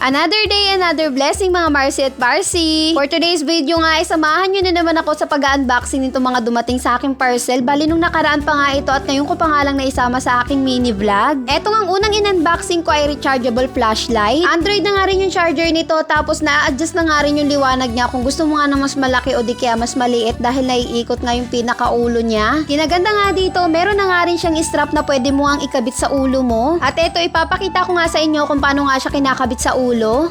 Another day, another blessing mga Marcy at Barcy. For today's video nga, isamahan nyo na naman ako sa pag-unboxing nito mga dumating sa aking parcel. Bali nung nakaraan pa nga ito at ngayon ko pa nga lang naisama sa aking mini vlog. Eto ang unang in-unboxing ko ay rechargeable flashlight. Android na nga rin yung charger nito tapos na-adjust na nga rin yung liwanag niya kung gusto mo nga na mas malaki o di kaya mas maliit dahil naiikot nga yung pinakaulo niya. Kinaganda nga dito, meron na nga rin siyang strap na pwede mo ang ikabit sa ulo mo. At eto, ipapakita ko nga sa inyo kung paano nga siya kinakabit sa ulo ulo?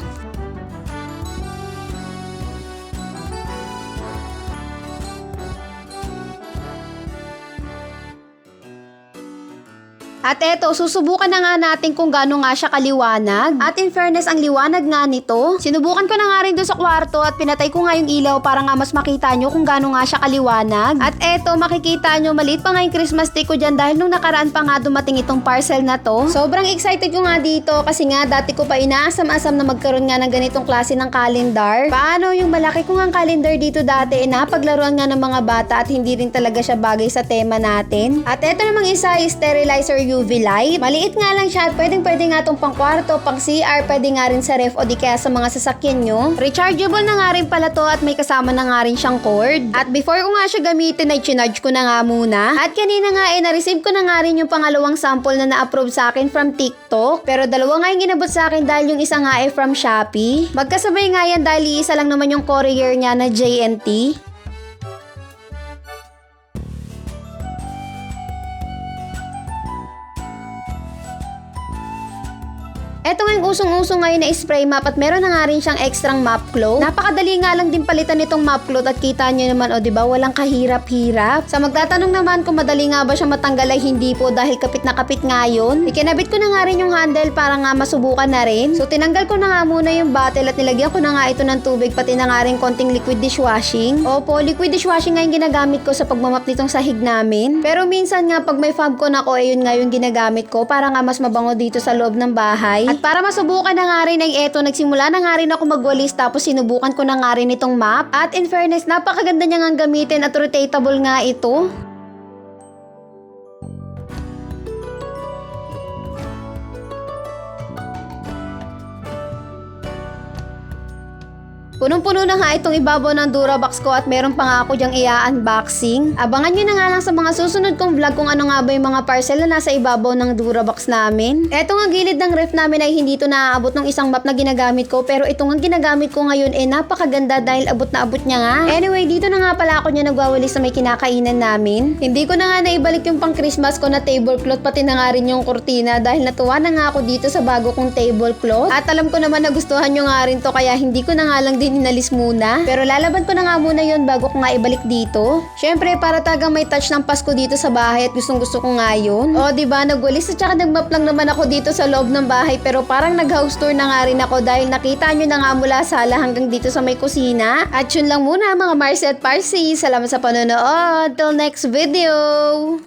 At eto, susubukan na nga natin kung gaano nga siya kaliwanag. At in fairness, ang liwanag nga nito, sinubukan ko na nga rin doon sa kwarto at pinatay ko nga yung ilaw para nga mas makita nyo kung gaano nga siya kaliwanag. At eto, makikita nyo, maliit pa nga yung Christmas tree ko dyan dahil nung nakaraan pa nga dumating itong parcel na to. Sobrang excited ko nga dito kasi nga dati ko pa inaasam-asam na magkaroon nga ng ganitong klase ng calendar. Paano yung malaki ko nga calendar dito dati, eh, napaglaruan nga ng mga bata at hindi rin talaga siya bagay sa tema natin. At eto namang isa is sterilizer UV light. Maliit nga lang siya at pwedeng pwede nga itong pang kwarto, pang CR, pwede nga rin sa ref o di kaya sa mga sasakyan nyo. Rechargeable na nga rin pala to at may kasama na nga rin siyang cord. At before ko nga siya gamitin ay chinarge ko na nga muna. At kanina nga eh na-receive ko na nga rin yung pangalawang sample na na-approve sa akin from TikTok. Pero dalawa nga yung ginabot sa akin dahil yung isa nga eh from Shopee. Magkasabay nga yan dahil isa lang naman yung courier niya na JNT. Eto nga yung usong-uso ngayon na spray map at meron na nga rin siyang extrang map cloth. Napakadali nga lang din palitan nitong map cloth at kita nyo naman o di ba walang kahirap-hirap. Sa magtatanong naman kung madali nga ba siya matanggal ay hindi po dahil kapit na kapit nga yun. Ikinabit ko na nga rin yung handle para nga masubukan na rin. So tinanggal ko na nga muna yung bottle at nilagyan ko na nga ito ng tubig pati na nga rin konting liquid dishwashing. Opo, liquid dishwashing nga yung ginagamit ko sa pagmamap nitong sahig namin. Pero minsan nga pag may fab ko na ko, ayun nga yung ginagamit ko para nga mas mabango dito sa loob ng bahay. At para masubukan na nga rin ay eto, nagsimula na nga rin ako magwalis tapos sinubukan ko na nga rin itong map. At in fairness, napakaganda niya nga gamitin at rotatable nga ito. Punong-puno na nga itong ibabaw ng Durabox ko at meron pa nga ako dyang i-unboxing. Abangan nyo na nga lang sa mga susunod kong vlog kung ano nga ba yung mga parcel na nasa ibabaw ng Durabox namin. Eto nga gilid ng ref namin ay hindi to naaabot ng isang map na ginagamit ko pero ito nga ginagamit ko ngayon eh napakaganda dahil abot na abot niya nga. Anyway, dito na nga pala ako niya nagwawali sa may kinakainan namin. Hindi ko na nga naibalik yung pang Christmas ko na tablecloth pati na nga rin yung kurtina dahil natuwa na nga ako dito sa bago kong tablecloth. At alam ko naman nagustuhan nyo nga rin to kaya hindi ko na nga lang din inalis muna. Pero lalaban ko na nga muna yon bago ko nga ibalik dito. Syempre, para tagang may touch ng Pasko dito sa bahay at gustong gusto ko nga yun. O, di ba Nagwalis at saka nagmap lang naman ako dito sa loob ng bahay pero parang nag-house tour na nga rin ako dahil nakita nyo na nga mula sala hanggang dito sa may kusina. At yun lang muna mga Marcy at Parsi. Salamat sa panonood. Till next video!